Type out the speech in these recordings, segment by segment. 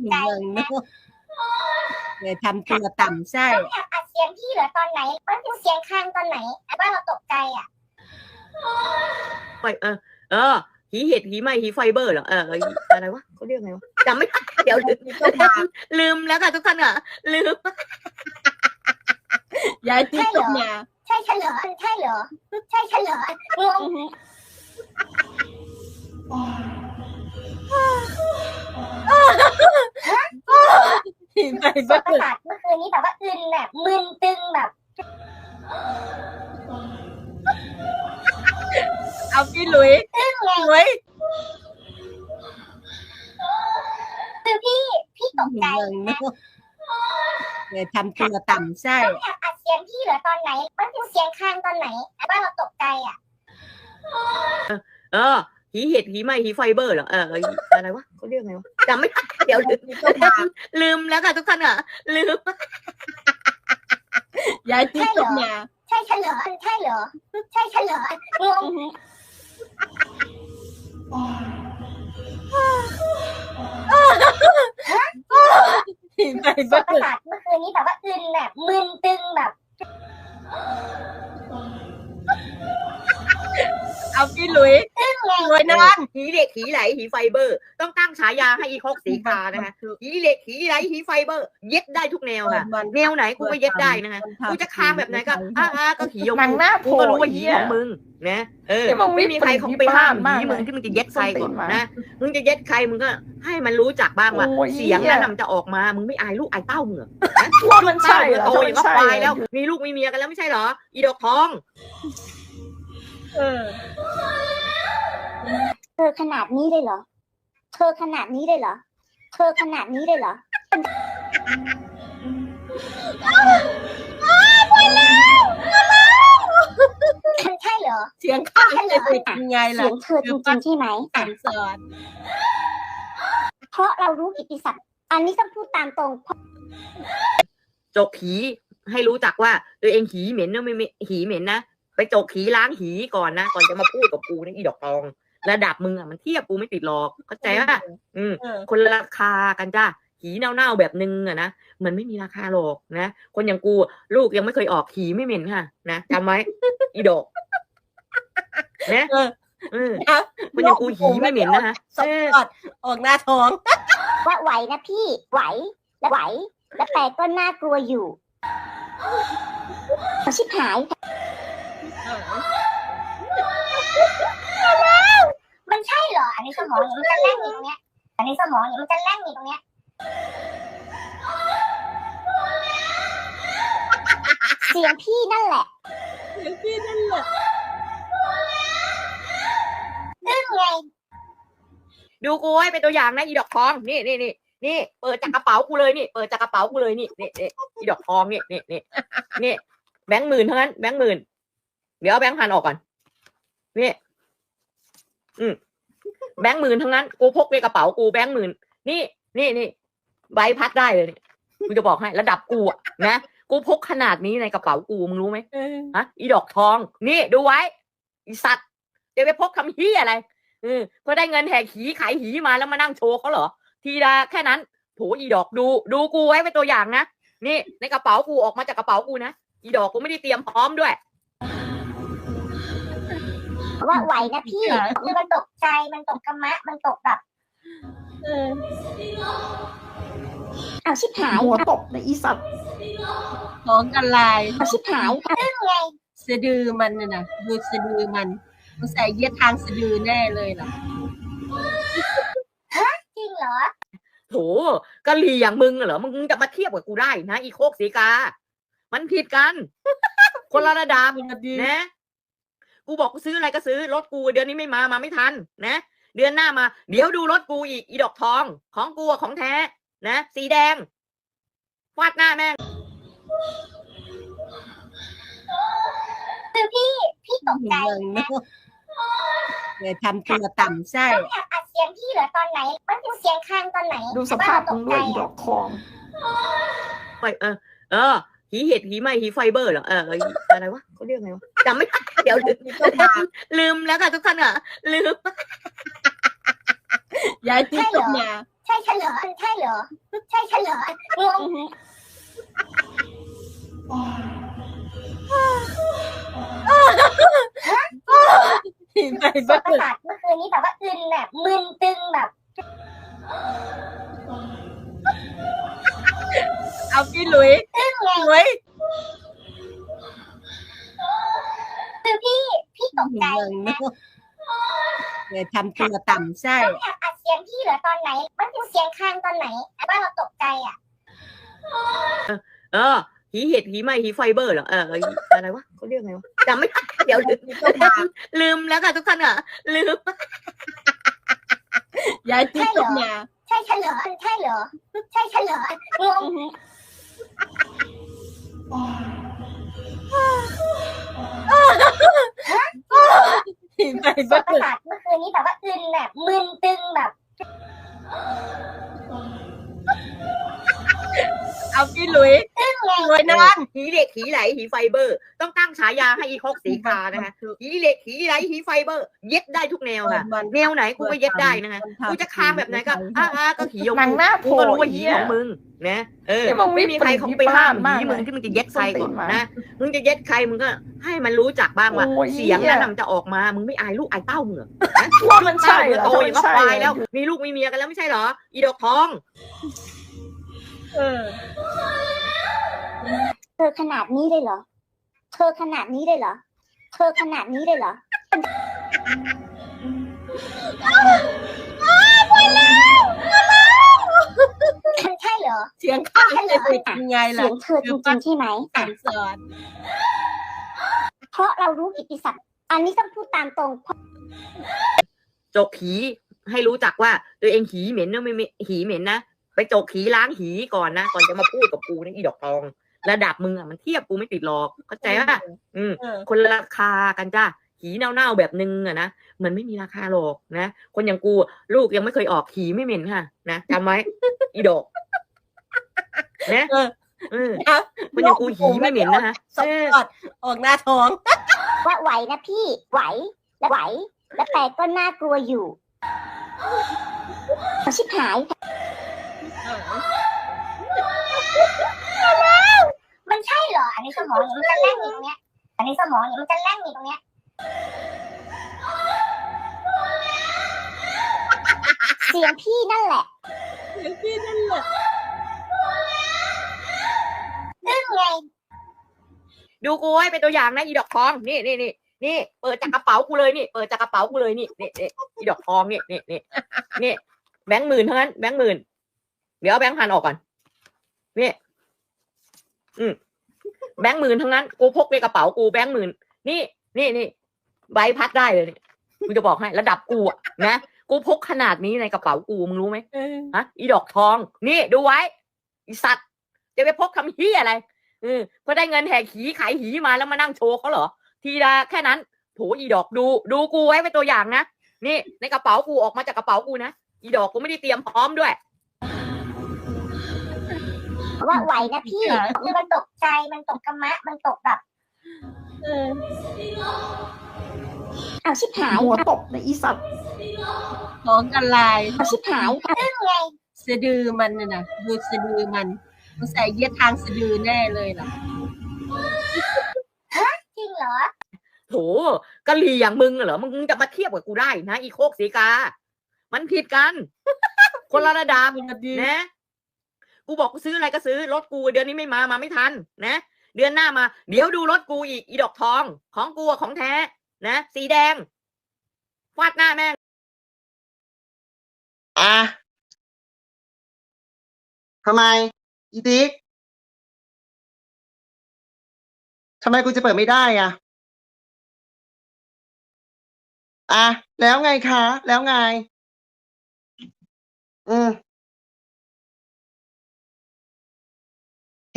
กใจเมืองเนอะเลยทำตัวต่ำไส้ต้องแอบอัดเสียงพี่เหรอตอนไหนมันเป็นเสียงค้างตอนไหนว่าเราตกใจอะไฟเออเออหีเห็ดหีไหมหีไฟเบอร์เหรอเอออะไรวะเขาเรียกไงวะจำไม่ได้เดี๋ยวลืมลืมแล้วค่ะทุกท่านอะลืมย้ายที่ต้องมาใช่เฉลอใช่เหรอใช่เฉลองง ที่ไปส่เบิ้วนประสาทเมื่อคืนนี้แบบว่าอึนแบบมึนตึงแบบเอาพี่หลุยตึงไงหลุยคือพี่พี่ตกใจเมืองเนอะเลยทำตัวต่ำไส้ต้องแอบอัดเสียงพี่เหรอตอนไหน มันเป็นเสียงค้างตอนไหนว่าเราตกใจอะ เออ หีเห็ดหีไหมหีไฟเบอร์เหรอเอออะไรวะเขาเรียกไงวะจำไม่ได้เดี๋ยวลืมลืมแล้วค่ะทุกท่านอะลืมย้ายที่ต้องมาใช่เฉลอใช่เหรอใช่เฉลองงที่ไปส่วนเบิ้ประสาทเมื่อคืนนี้แบบว่าอึนแบบมึนตึงแบบ เอาพี่หลุยตึงไงหลุยนอนหีเหล็กหีไหลหีไฟเบอร์ ต้องตั้งฉายาให้อีคอกสีกานะคะหีเหล็กหีไหลหีไฟเบอร์ เย็ดได้ทุกแนวค่ะแนวไหนกูก็เย็ดได้นะคะกูจะค้างแบบไหนก็อ่าอ่าก็หียกหนังหน้าโผกูล่ก็รู้ว่าหีเหี้ยของมึงนะเออที่มึงไม่มีใครเขาไปห้ามมากหีมึงเลยที่มึงจะเย็ดใครก่อนส้นตีนมานะมึงจะเย็ดใครมึงก็ให้มันรู้จักบ้างว่าโอ้ยเสียงนั้นเหี้ยน่ะมันจะออกมามึงไม่อายลูกอายเต้ามึงเหรอว่ามันใช่เต้ามึงเหรอโตอย่างก็ถ้ามันใช่ควายแล้ว มีลูกมีเมียกันแล้วไม่ใช่เหรอ อีดอกทอง เออ เธอขนาดนี้เลยเหรอ เธอขนาดนี้เลยเหรอ เธอขนาดนี้เลยเหรอมันใช่เหรอ เสียงข้างจะเป็นยังไงเสียงเธอจริงๆใช่ไหมสั่งสอนเพราะเรารู้กิตติศัพท์อันนี้ต้องพูดตามตรงจกหีให้รู้จักว่าตัวเองหีเหม็นนะไม่ไม่หีเหม็นนะ ไปจกหีล้างหีก่อนนะก่อนจะมาพูดกับกูนี่อีดอกทอง ระดับมึงอะมันเทียบกูไม่ติดหรอกเข้าใจป่ะอืมเออคนละราคากันจ้าหีเน่าๆแบบนึงอะนะมันไม่มีราคาหรอกนะคนอย่างกูลูกยังไม่เคยออกหีไม่เหม็นค่ะ นะจำไว้อีดอกนะเออเออคนอย่างกูหีไม่เหม็นนะคะสปอร์ตออกหน้าท้องว่าไหวนะพี่ไหวและไหว และแต่ก็น่ากลัวอยู่เอาชิบหาย มันใช่เหรอ อันนี้สมองมันจะแล่นอยู่ตรงเนี้ย อันนี้สมองมันจะแล่นอยู่ตรงเนี้ยเสียงพี่นั่นแหละเสียงพี่นั่นแหละตึ้งไง ดูกูให้เป็นตัวอย่างนะอีดอกทอง นี่นี่นี่นี่ เปิดจากกระเป๋ากูเลยนี่ เปิดจากกระเป๋ากูเลยนี่นี่นี่อีดอกทองนี่นี่นี่นี่แบงค์หมื่นเท่านั้น แบงค์หมื่น เดี๋ยวเอาแบงค์พันออกก่อน นี่ อืม แบงค์หมื่นทั้งนั้น กูพกในกระเป๋ากูแบงค์หมื่น นี่ นี่นี่ใบพัดได้เลยนี่กูจะบอกให้ระดับกูอะนะ กูพกขนาดนี้ในกระเป๋ากูมึงรู้ไหมเออฮะ อีดอกทอง นี่ ดูไว้ อีสัตว์จะไปพกทำเฮียอะไรเออเพื่อได้เงินแหกหีขายหีมาแล้วมานั่งโชว์เขาเหรอ ทีละแค่นั้นโถอีดอกดู ดูกูไว้เป็นตัวอย่างนะ นี่ ในกระเป๋ากูออกมาจากกระเป๋ากูนะ อีดอกกูไม่ได้เตรียมพร้อมด้วย ว่าไหวนะพี่คือมันตกใจมันตกกระมะ มันตกแบบเออเอาชิบหายหัวตบในอีสัตว์ท้องกันลายเอาชิบหายตึ้งไงสะดือมันน่ะนะดูสะดือมันสงสัยเย็ดทางสะดือแน่เลยล่ะจริงเหรอโถกะหรี่อย่างมึงเหรอ มึงจะมาเทียบกับกูได้นะ อีโคกสีกา มันผิดกัน คนละระดับสวัสดีนะ กูบอกกูซื้ออะไรก็ซื้อรถกูเดือนนี้ไม่มามาไม่ทันนะเดือนหน้ามา เดี๋ยวดูรถกูอีกอีดอกทองของกูอะของแท้ นะ สีแดงฟาดหน้าแม่งคือพี่พี่ตกใจเมืองเนอะเลยทำตัวต่ำไส้ต้องแอบอัดเสียงพี่เหรอตอนไหน มันเป็นเสียงค้างตอนไหน ดูสภาพมึงด้วยอีดอกทองไฟเออ เออ หีเห็ดหีไหมหีไฟเบอร์เหรอเอออะไรวะเขาเรียกไงวะจำไม่ได้เดี๋ยวลืมลืมแล้วค่ะทุกท่านอะลืมย้ายที่ต้องมาใช่ฉันเหรอใช่เหรอใช่ฉันเหรองงไปปบ้าระสาทเมื่อคืนนี้แบบว่าอึนแบบมึนตึงแบบ เอาพี่หลุยตึงไงหลุยคือพี่พี่ตกใจนะเนี่ยทำตัวต่ำใช่ต้องแอบอัดเสียงพี่เหรอตอนไหน มันเป็นเสียงค้างตอนไหนว่าเราตกใจอะเออหีเห็ดหีไหมหีไฟเบอร์เหรอเออเอออะไรวะเขาเรียกไงวะจำไม่ได้เดี๋ยวลืมลืมแล้วค่ะทุกท่านอะลืมยายติ๊กตกมาใช่ฉันเหรอใช่เหรอใช่ฉันเหรองง ไปปบ้าระสาทเมื่อคืนนี้แบบว่าอึนแบบมึนตึงแบบ เอาพี่หลุยตึงไงหลุยนอนหีเหล็กหีไหลหีไฟเบอร์ ต้องตั้งฉายาให้อีคอกสีกานะคะหีเหล็กหีไหลหีไฟเบอร์ เย็ดได้ทุกแนวค่ะแนวไหนกูก็เย็ดได้นะคะกูจะค้างแบบไหนก็อ่าอ่าก็หีของหนังกูหน้าโผกูล่ก็รู้ว่าหีเหี้ยของมึงนะเออนี่มึงไม่มีใครเขาไปห้ามหีวิปลาสมากมึงที่มึงจะเย็ดใครก่อนส้นตีนมานะมึงจะเย็ดใครมึงก็ให้มันรู้จักบ้างว่าโอ้ยเสียงนั้นน่ะมันจะออกมามึงไม่อายลูกอายเต้ามึงเหรอว่ามันใช่เต้าเหรมึงอโตอย่างก็ถ้ามันใช่ควายแล้ว มีลูกมีเมียกันแล้วไม่ใช่เหรอ อีดอกทอง เออ เธอขนาดนี้เลยเหรอ เธอขนาดนี้เลยเหรอ เธอขนาดนี้เลยเหรอมันใช่เหรอ เสียงข้างจะติดยังไงเสีล่ะยงเธอจริงๆใช่ไหม สั่งสอนเพราะเรารู้กิตติศัพท์อันนี้ต้องพูดตามตรงจกหีให้รู้จักว่าตัวเองหีเหม็นนะไม่ไม่หีเหม็นนะ ไปจกหีล้างหีก่อนนะก่อนจะมาพูดกับกูนี่อีดอกทอง ระดับมึงอะมันเทียบกูไม่ติดหรอกเข้าใจป่ะอืมเออคนละราคากันจ้าหีเน่าๆแบบนึงอะนะมันไม่มีราคาหรอกนะคนอย่างกูลูกยังไม่เคยออกหีไม่เหม็นค่ะ นะจำไว้อีดอกนะเออเออคนอย่างกูหีไม่เหม็นนะคะสปอร์ตออกหน้าท้องว่าไหวนะพี่ไหวและไหว และแต่ก็น่ากลัวอยู่เอาชิบหาย มันใช่เหรอ อันนี้สมองเนี่ยมันจะแล่นอยู่ตรงเนี้ย อันนี้สมองเนี่ยมันจะแล่นอยู่ตรงเนี้ยเสียงพี่นั่นแหละ เสียงพี่นั่นแหละตึ้งไง ดูกูให้เป็นตัวอย่างนะอีดอกทอง นี่นี่นี่นี่ เปิดจากกระเป๋ากูเลยนี่ เปิดจากกระเป๋ากูเลยนี่นี่นี่อีดอกทองนี่นี่นี่นี่แบงค์หมื่นเท่านั้น แบงค์หมื่น เดี๋ยวเอาแบงค์พันออกก่อนนี่อืมแบงค์หมื่นทั้งนั้น กูพกในกระเป๋ากูแบงค์หมื่นนี่นี่นี่ใบพัดได้เลยนี่กูจะบอกให้ระดับกูอะนะกูพกขนาดนี้ในกระเป๋ากูมึงรู้ไหมเออฮะอีดอกทอง นี่ดูไว้อีสัตว์จะไปพกทำเฮียอะไรเออพอได้เงินแหกหีขายหีมาแล้วมานั่งโชว์เขาเหรอ ทีละแค่นั้นโถอีดอกดู ดูกูไว้เป็นตัวอย่างนะนี่ ในกระเป๋ากูออกมาจากกระเป๋ากูนะอีดอกกูไม่ได้เตรียมพร้อมด้วย ว่าไหวนะพี่คือมันตกใจมันตกกระมะ มันตกแบบเออเอาชิบหายหัวตบในอีสัตว์ท้องกันลายเอาชิบหายตึ้งไงสะดือมันน่ะนะดูสะดือมันสงสัยเย็ดทางสะดือแน่เลยล่ะจริงเหรอโถกะหรี่อย่างมึงเหรอมึงจะมาเทียบกับกูได้นะ อีโคกสีกา มันผิดกัน คนละระดับนะ กูบอกกูซื้ออะไรก็ซื้อรถกูเดือนนี้ไม่มามาไม่ทันนะเดือนหน้ามา เดี๋ยวดูรถกูอีกอีดอกทองของกูของแท้ นะ สีแดงฟาดหน้าแม่งอะทำไม อีติ๊กทำไมกูจะเปิดไม่ได้อะอะแล้วไงคะ แล้วไง อืม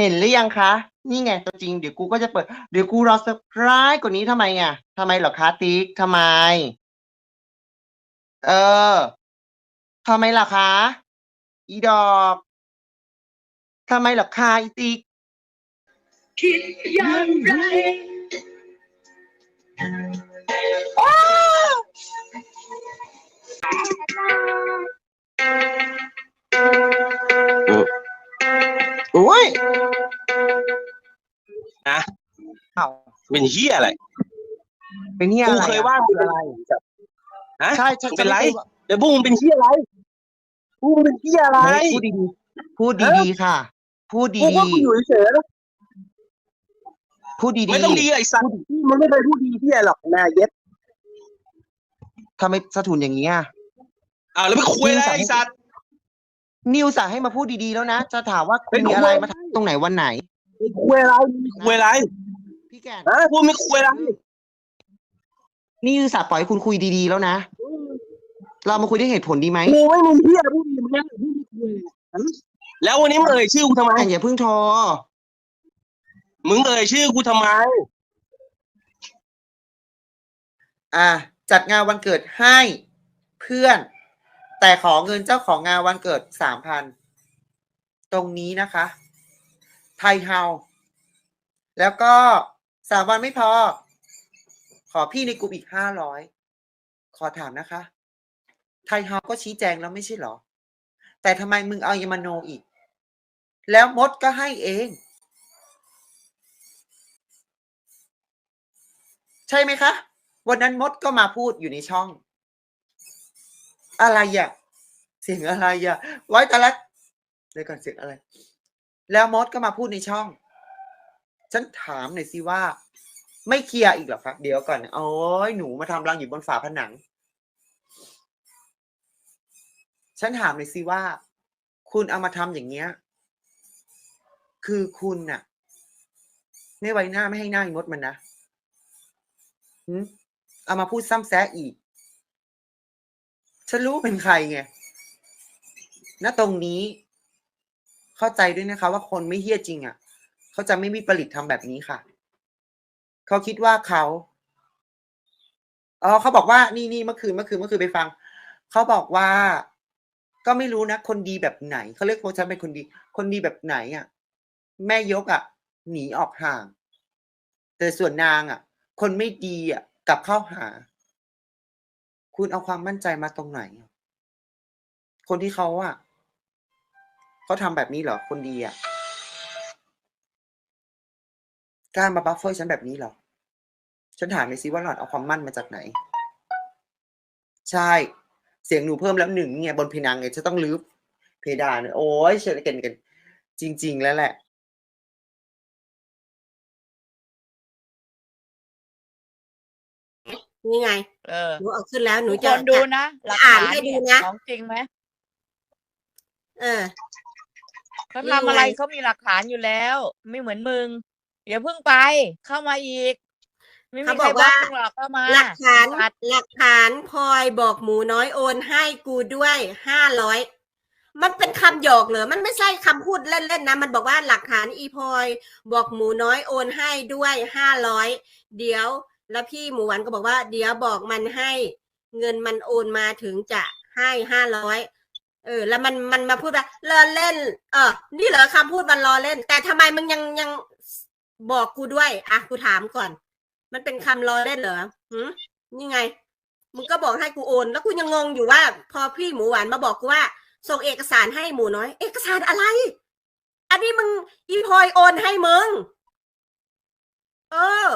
เห็นหรือยังคะ นี่ไงตัวจริงเดี๋ยวกูก็จะเปิด เดี๋ยวกูรอเซอร์ไพรส์กว่านี้ทำไมอะทำไมเหรอคะติ๊กทำไม เออทำไมล่ะคะ อีดอกทำไมล่ะคะอีติ๊กคิดอย่างไรเอ้าเป็นเฮียอะไรเป็นเฮียกูอะไรเคยว่ามึงอะไรฮะใช่ใช่เป็นไรฉัม่ด้แต่พวกมึงเป็นเฮียอะไรพวกมึงเป็นเฮียอะไรเฮ้ยพูดดีๆพูดดีๆค่ะ พูดกูดีว่ากูอยู่เฉยๆนะๆพูดดีๆไม่ต้องดีไอ้สัตว์มันไม่เคยพูดดีเฮียหรอกนายเย็ดทำไมสะทุนอย่างนี้อะอ้าวแล้วไปคุยอะไรไอ้สัตว์ นิวสั่งให้มาพูดดีๆแล้วนะ จะถามว่าคุเฮ้ณยมีอะไรผมว่ามาทำตรงไหนวันไหนไปคุยอะไรมีคุยอะไรพี่แก่นฮะพวกมึงคุยอะไรนี่คือสั่งปล่อยให้คุณคุยดีๆแล้วนะ เรามาคุยด้วยเหตุผลดีไหมกูไม่มีเฮียพูดดีมึงยังพูดไม่คุยฮะแล้ววันนี้มึงเอ่ยชื่อกูทำไม แต่อย่าเพิ่งโทรมึงเอ่ยชื่อกูทำไม อะจัดงานวันเกิดให้เพื่อน แต่ขอเงินเจ้าของงานวันเกิดสามพันตรงนี้นะคะ ไทยเฮาแล้วก็สามวันไม่พอ ขอพี่ในกลุ่มอีกห้าร้อยขอถามนะคะ ไทยเฮาก็ชี้แจงแล้วไม่ใช่เหรอ แต่ทำไมมึงเอายามาโนอีก แล้วมดก็ให้เอง ใช่ไหมคะ วันนั้นมดก็มาพูดอยู่ในช่อง อะไรอะเสียงอะไรอะ ไว้แต่ละเดี๋ยวก่อนเสียงอะไร แล้วมดก็มาพูดในช่อง ฉันถามหน่อยสิว่า ไม่เคลียร์อีกเหรอครับ เดี๋ยวก่อนโอ้ยหนูมาทำรังอยู่บนฝาผนัง ฉันถามหน่อยสิว่า คุณเอามาทำอย่างเงี้ย คือคุณน่ะ ไม่ไว้หน้าไม่ให้หน้าอีมดมันนะหืมเอามาพูดซ้ำแซะอีก ฉันรู้เป็นใครไงณตรงนี้ เข้าใจด้วยนะคะ ว่าคนไม่เฮี้ยจริงอะ เขาจะไม่มีผลิตทำแบบนี้ค่ะ เขาคิดว่าเขาอ๋อเขาบอกว่านี่นี่เมื่อคืนเมื่อคืนเมื่อคืนไปฟัง เขาบอกว่าก็ไม่รู้นะ คนดีแบบไหน เขาเรียกว่าฉันเป็นคนดี คนดีแบบไหนอะ แม่ยกอะ หนีออกห่าง แต่ส่วนนางอะ คนไม่ดีอะกลับเข้าหา คุณเอาความมั่นใจมาตรงไหน คนที่เขาอะเขาทำแบบนี้เหรอ คนดีอะกล้ามาบัฟเฟอร์ฉันแบบนี้เหรอ ฉันถามเลยสิว่าหล่อนเอาความมั่นมาจากไหน ใช่ เสียงหนูเพิ่มแล้วหนึ่งไงบนเพดานไงจะต้องลื้อเพดาน โอ้ยเชิญกันกัน จริง ๆ แล้วแหละ นี่ไง เออหนูเอาขึ้นแล้วหนูทุกจะคนดูนะหลักอ่านฐานให้ดูเนี่ยนะ ของจริงไหมเออ เขานี่ทำอะไรไงเขามีหลักฐานอยู่แล้ว ไม่เหมือนมึงอย่าเพิ่งไป เข้ามาอีก ไม่มีเขาใคบรอกบล็อกว่า มึงหรอกเข้ามาหลักฐานตัดหลักฐานพลอยบอกหมูน้อยโอนให้กูด้วยห้าร้อยมันเป็นคำหยอกเหรอมันไม่ใช่คำพูดเล่นๆนะ มันบอกว่าหลักฐานอีพลอยบอกหมูน้อยโอนให้ด้วยห้าร้อยเดี๋ยว แล้วพี่หมูหวานก็บอกว่า เดี๋ยวบอกมันให้เงินมันโอนมาถึงจะให้ห้าร้อยเออ แล้วมันมันมาพูดว่าล้อเล่น เออ นี่เหรอคำพูดมันล้อเล่น แต่ทำไมมึงยังยังบอกกูด้วยอะกูถามก่อน มันเป็นคำล้อเล่นเหรอหืมนี่ไงมึงก็บอกให้กูโอน แล้วกูยังงงอยู่ว่า พอพี่หมูหวานมาบอกกูว่าส่งเอกสารให้หมูน้อย เอกสารอะไร อันนี้มึงอีพอยโอนให้มึง เออ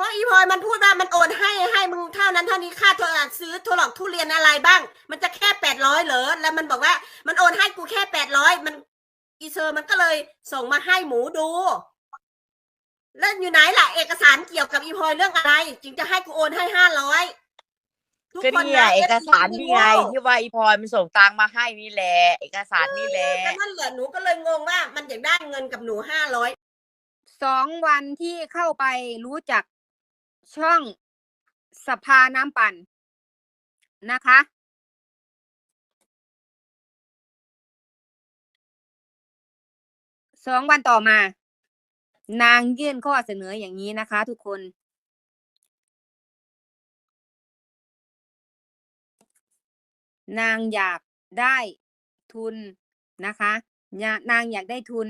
เพราะอีพลอยมันพูดว่ามันโอนให้ให้มึงเท่านั้นเท่านี้ค่าโทรซื้อโทรหลอกทุเรียนอะไรบ้าง มันจะแค่แปดร้อยเหรอแล้วมันบอกว่า มันโอนให้กูแค่แปดร้อยมันอีเซอร์มันก็เลยส่งมาให้หมูดู แล้วอยู่ไหนล่ะ เอกสารเกี่ยวกับอีพลอยเรื่องอะไร จึงจะให้กูโอนให้ห้าร้อยทุกก็คนนี่ไงนะเอกสาร FD นี่ไงโง่ที่ว่าอีพลอยมันส่งตังค์มาให้นี่แหละเอกสารนี่แหละก็นั่นแหละหนูก็เลยงงว่า มันอยากได้เงินกับหนูห้าร้อยสองวันที่เข้าไปรู้จัก ช่องสภาน้ำปั่นนะคะ สองวันต่อมา นางยื่นข้อเสนออย่างนี้นะคะทุกคน นางอยากได้ทุนนะคะ นางอยากได้ทุน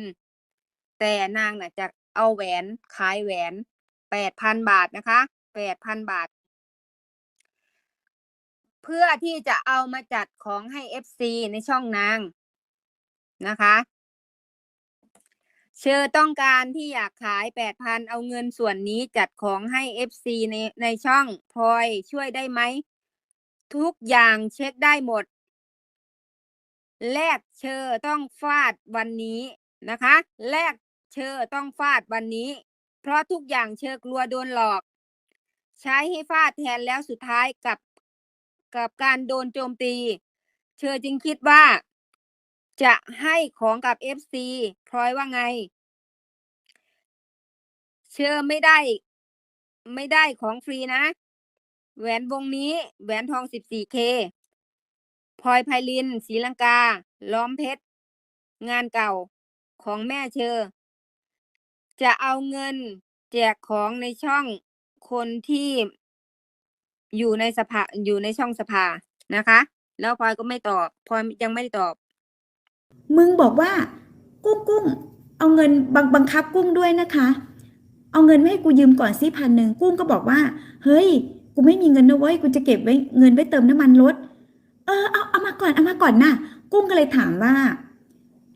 แต่นางน่ะจะเอาแหวนขายแหวน แปดพันบาทนะคะแปดพันบาท เพื่อที่จะเอามาจัดของให้เอฟซีในช่องนางนะคะเชอต้องการที่อยากขายแปดพันเอาเงินส่วนนี้จัดของให้เอฟซีในในช่องพลอยช่วยได้ไหม ทุกอย่างเช็คได้หมด แลกเชอต้องฟาดวันนี้นะคะ แลกเชอต้องฟาดวันนี้ เพราะทุกอย่างเชอกลัวโดนหลอก ใช้ให้ฟาดแทนแล้วสุดท้ายกับกับการโดนโจมตี เชอจึงคิดว่า จะให้ของกับเอฟซีพลอยว่าไง เชอไม่ได้ ไม่ได้ของฟรีนะ แหวนวงนี้แหวนทอง 14K พลอยไพลินศรีลังกา ล้อมเพชร งานเก่าของแม่เชอ จะเอาเงินแจกของในช่องคนที่อยู่ในสภาอยู่ในช่องสภานะคะ แล้วพลอยก็ไม่ตอบพลอยยังไม่ได้ตอบ มึงบอกว่า กุ้งกุ้งเอาเงินบังบังคับกุ้งด้วยนะคะ เอาเงินไมาให้กูยืมก่อนสิพันหนึ่งกุ้งก็บอกว่า เฮ้ย กูไม่มีเงินนะเว้ยกูจะเก็บไว้เงินไว้เติมน้ำมันรถเออเอาเอามาก่อนเอามาก่อนนะกุ้งก็เลยถามว่า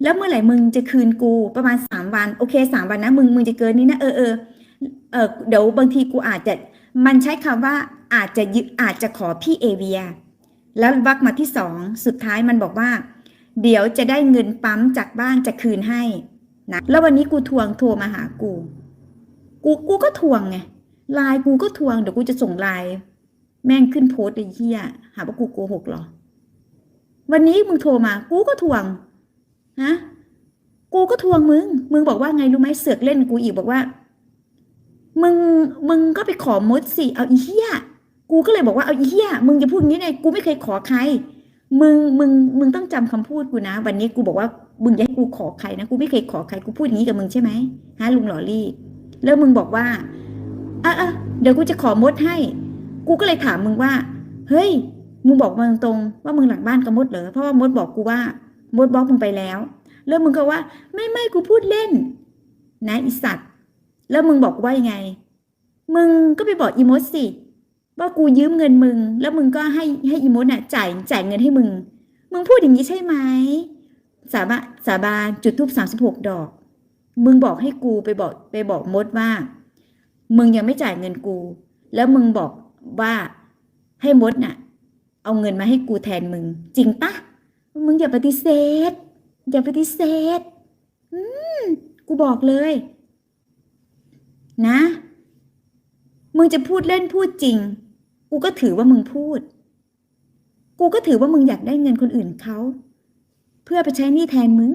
แล้วเมื่อไหร่มึงจะคืนกูประมาณสามวัน โอเคสามวันนะมึงมึงจะเกินนี้นะเออเออเออเดี๋ยวบางทีกูอาจจะมันใช้คำว่าอาจจะยึอาจจะขอพี่เอเวีย แล้ววักมาที่สองสุดท้ายมันบอกว่า เดี๋ยวจะได้เงินปั๊มจากบ้านจะคืนให้นะแล้ววันนี้กูทวงโทรมาหากู กูกูก็ทวงไงไลน์กูก็ทวงเดี๋ยวกูจะส่งไลน์แม่งขึ้นโพสต์ไอ้เหี้ยหาว่ากูโกหกเหรอ วันนี้มึงโทรมา กูก็ทวง ฮะกูก็ทวงมึง มึงบอกว่าไงรู้ไหมเสือกเล่นกูอีกบอกว่า มึงมึงก็ไปขอมดสิเอาอีเหี้ยกูก็เลยบอกว่าเอาอีเหี้ยมึงจะพูดอย่างนี้ไงกูไม่เคยขอใคร มึงมึงมึงต้องจำคำพูดกูนะ วันนี้กูบอกว่ามึงอย่าให้กูขอใครนะกูไม่เคยขอใครกูพูดอย่างนี้กับมึงใช่ไหมฮะลุงหล่อลี่แล้วมึงบอกว่าอะอะเดี๋ยวกูจะขอมดให้ กูก็เลยถามมึงว่า เฮ้ย มึงบอกมาตรงๆว่ามึงหลังบ้านกับมดเหรอเพราะว่ามดบอกกูว่า มดบล็อกมึงไปแล้วแล้วมึงก็ว่า ไม่ไม่กูพูดเล่น นะอีสัตว์แล้วมึงบอกว่ายังไง มึงก็ไปบอกอีมดสิว่ากูยืมเงินมึง แล้วมึงก็ให้ให้อีมดน่ะจ่ายจ่ายเงินให้มึง มึงพูดอย่างนี้ใช่ไหมสาบาสาบานจุดทูบสามสิบหกดอก มึงบอกให้กูไปบอกไปบอกมดว่า มึงยังไม่จ่ายเงินกู แล้วมึงบอกว่าให้มดน่ะ เอาเงินมาให้กูแทนมึง จริงปะ มึงอย่าปฏิเสธ อย่าปฏิเสธ อืม กูบอกเลย นะ มึงจะพูดเล่นพูดจริง กูก็ถือว่ามึงพูด กูก็ถือว่ามึงอยากได้เงินคนอื่นเขา เพื่อไปใช้หนี้แทนมึง